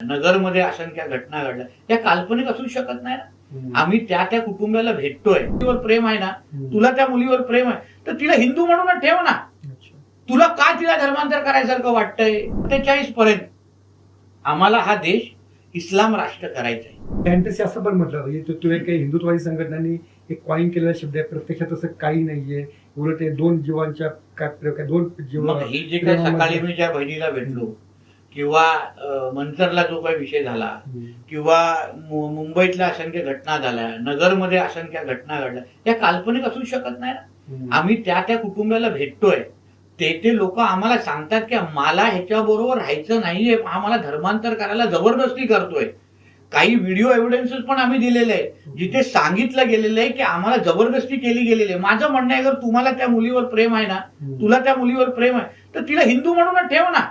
नगरमध्ये असंख्य घटना घडल्या. त्या काल्पनिक असू शकत नाही ना. आम्ही त्या त्या कुटुंबाला भेटतोय. मुलीवर प्रेम आहे ना. तुला त्या मुलीवर प्रेम आहे. तर तिला हिंदू म्हणून ठेव ना. तुला का तिला धर्मांतर करायसारखं वाटतंय? सत्तेचाळीस पर्यंत. आम्हाला हा देश इस्लाम राष्ट्र करायचा आहे फॅन्टसी असं पण म्हटलं म्हणजे तू तुला काही हिंदुत्ववादी संघटनांनी एक कॉईन केलेला शब्द आहे. प्रत्यक्षात तसं काही नाहीये. उलट दोन जीवांच्या दोन जीव ही जे काही सकाळी मी ज्या बहिणीला भेटलो किंवा अं, मंचरला जो काही विषय झाला. किंवा मुंबईतल्या असंख्य घटना झाल्या नगरमध्ये असंख्य घटना घडल्या त्या काल्पनिक असू शकत नाही ना. आम्ही त्या त्या कुटुंबाला भेटतोय ते ते लोक आम्हाला सांगतात की मला ह्याच्या बरोबर राहायचं नाहीये मला धर्मांतर करायला जबरदस्ती करतोय काही व्हिडिओ एव्हिडन्सेस पण आम्ही दिलेले आहे जिथे सांगितलं गेलेलं आहे की आम्हाला जबरदस्ती केली गेलेली आहे माझं म्हणणं आहे जर तुम्हाला त्या मुलीवर प्रेम आहे ना. तुला त्या मुलीवर प्रेम आहे तर तिला हिंदू म्हणून ठेव ना.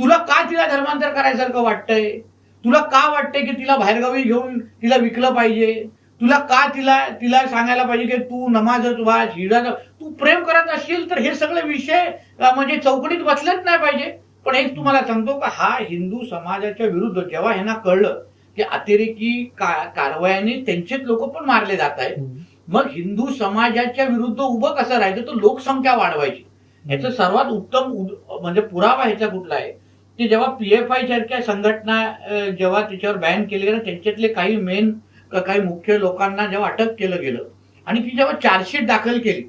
तुला का तिला धर्मांतर करायसारखं वाटतंय? तुला का वाटतंय की तिला बाहेरगावी घेऊन तिला विकलं पाहिजे? तुला का तिला तिला सांगायला पाहिजे की तू नमाजच वाच हिडा तू प्रेम करत असशील तर हे सगळे विषय म्हणजे चौकटीत बसलेच नाही पाहिजे. पण एक तुम्हाला सांगतो का हा हिंदू समाजाच्या विरुद्ध जेव्हा ह्यांना कळलं की अतिरेकी का- कारवायांनी त्यांचेच लोक पण मारले जात आहेत. मग हिंदू समाजाच्या विरुद्ध उभं कसं राहायचं? तर लोकसंख्या वाढवायची. ह्याचं सर्वात उत्तम उद- म्हणजे पुरावा ह्याचा कुठला आहे? की जेव्हा पीएफआय सारख्या संघटना जेव्हा त्याच्यावर बॅन केली गेलं त्यांच्यातले काही मेन काही मुख्य लोकांना जेव्हा अटक केलं गेलं आणि ती जेव्हा चार्जशीट दाखल केली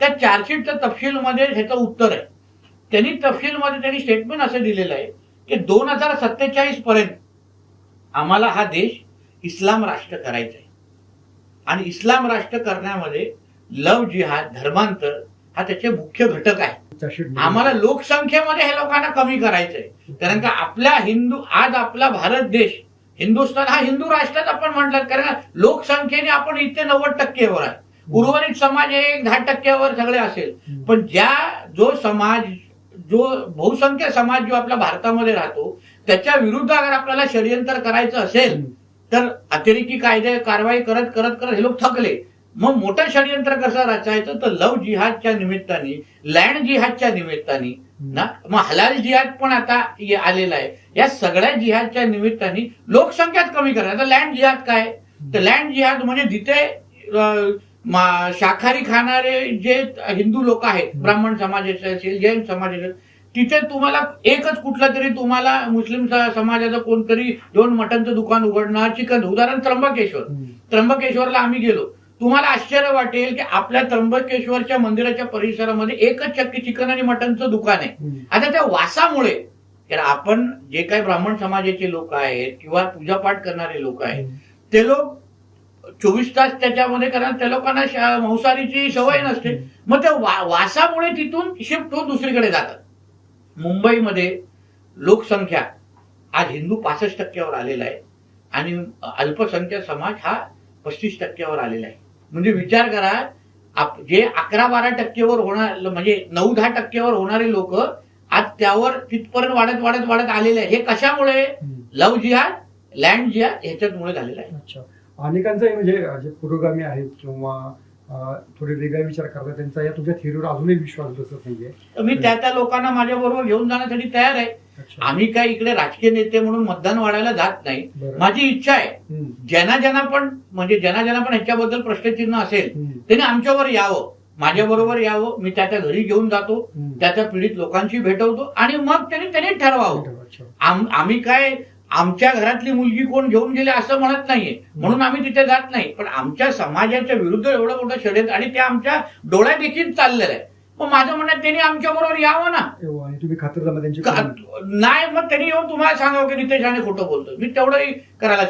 त्या चार्जशीटच्या तपशीलमध्ये ह्याचं उत्तर आहे. त्यांनी तपशीलमध्ये त्यांनी स्टेटमेंट असं दिलेलं आहे की दोन हजार सत्तेचाळीस पर्यंत आम्हाला हा देश इस्लाम राष्ट्र करायचा आहे. आणि इस्लाम राष्ट्र करण्यामध्ये लव जिहाद धर्मांतर हा त्याचे मुख्य घटक आहे. आम्हाला लोकसंख्येमध्ये हे लोकांना कमी करायचंय. कारण का आपल्या हिंदू आज आपला भारत देश हिंदुस्थान हा हिंदू राष्ट्रात आपण म्हटलं कारण लोकसंख्येने आपण इथे नव्वद टक्केवर आहे. उर्वरित समाज हे एक दहा टक्क्यावर सगळे असेल. पण ज्या जो समाज जो बहुसंख्य समाज जो आपल्या भारतामध्ये राहतो त्याच्या विरुद्ध अगर आपल्याला षडयंत्र करायचं असेल. तर अतिरेकी कायदे कारवाई करत करत करत हे लोक थकले. मग मोठं षडयंत्र कसं रचायचं? तर लव जिहादच्या निमित्ताने लँड जिहादच्या निमित्ताने. ना? मग हलाल जिहाद पण आता ये- आलेला आहे. या सगळ्या जिहादच्या निमित्ताने लोकसंख्याच कमी करायचं आता लँड जिहाद काय? तर लँड जिहाद म्हणजे जिथे शाकाहारी खाणारे जे हिंदू लोक आहेत ब्राह्मण समाजाचे असेल जैन समाजाचे तिथे तुम्हाला एकच कुठला तरी तुम्हाला मुस्लिम समाजाचं कोणतरी दोन मटनचं दुकान उघडणार चिकन. उदाहरण त्र्यंबकेश्वर. त्र्यंबकेश्वरला आम्ही गेलो. तुम्हाला आश्चर्य वाटेल की आपल्या त्र्यंबकेश्वरच्या मंदिराच्या परिसरामध्ये एकच चक्की चिकन आणि मटनचं दुकान आहे. आता त्या वासामुळे तर आपण जे काही ब्राह्मण समाजाचे लोक आहेत किंवा पूजापाठ करणारे लोक आहेत ते लोक चोवीस तास त्याच्यामध्ये कारण त्या लोकांना मांसाहारीची सवय नसते. मग त्या वा- वासामुळे तिथून शिफ्ट होऊन दुसरीकडे जातात. मुंबईमध्ये लोकसंख्या आज हिंदू पासष्ट टक्क्यावर आलेला आहे आणि अल्पसंख्याक समाज हा पस्तीस टक्क्यावर आलेला आहे. म्हणजे विचार करा आप- जे अकरा बारा टक्केवर होणार म्हणजे नऊ दहा टक्क्यावर होणारे लोक आज त्यावर तिथपर्यंत वाढत वाढत वाढत आलेले आहे हे कशामुळे. लव जिहाद लँड जिहाद ह्याच्यामुळे झालेलं आहे. अच्छा. अनेकांचाही म्हणजे जे पुरोगामी आहेत किंवा थोडे वेगळा विचार करतात त्यांचा या तुझ्या थिअरीवर अजूनही विश्वास बसत नाहीये. मी त्या त्या लोकांना माझ्या बरोबर घेऊन जाण्यासाठी तयार आहे. आम्ही काय इकडे राजकीय नेते म्हणून मतदान वाढायला जात नाही. माझी इच्छा आहे. ज्यांना ज्यांना पण म्हणजे ज्यांना ज्यांना पण ह्याच्याबद्दल प्रश्नचिन्ह असेल. त्यांनी आमच्यावर यावं. माझ्या बरोबर यावं. मी त्या त्या घरी घेऊन जातो. हम्म. त्या त्या पीडित लोकांशी भेटवतो आणि मग त्यांनी त्यांनी ठरवावं. आम्ही काय आमच्या घरातली मुलगी कोण घेऊन गेली असं म्हणत नाहीये. म्हणून आम्ही तिथे जात नाही. पण आमच्या समाजाच्या विरुद्ध एवढं मोठं षडयंत्र आणि ते आमच्या डोळ्यात देखील चाललेलं आहे. मग माझं म्हणणं त्यांनी आमच्या बरोबर यावं ना एवढं. आणि तुम्ही खातरजमा त्यांची का- नाही मग त्यांनी येऊन तुम्हाला सांगावं की नितेश आणि खोटं बोलतो मी तेवढंही करायला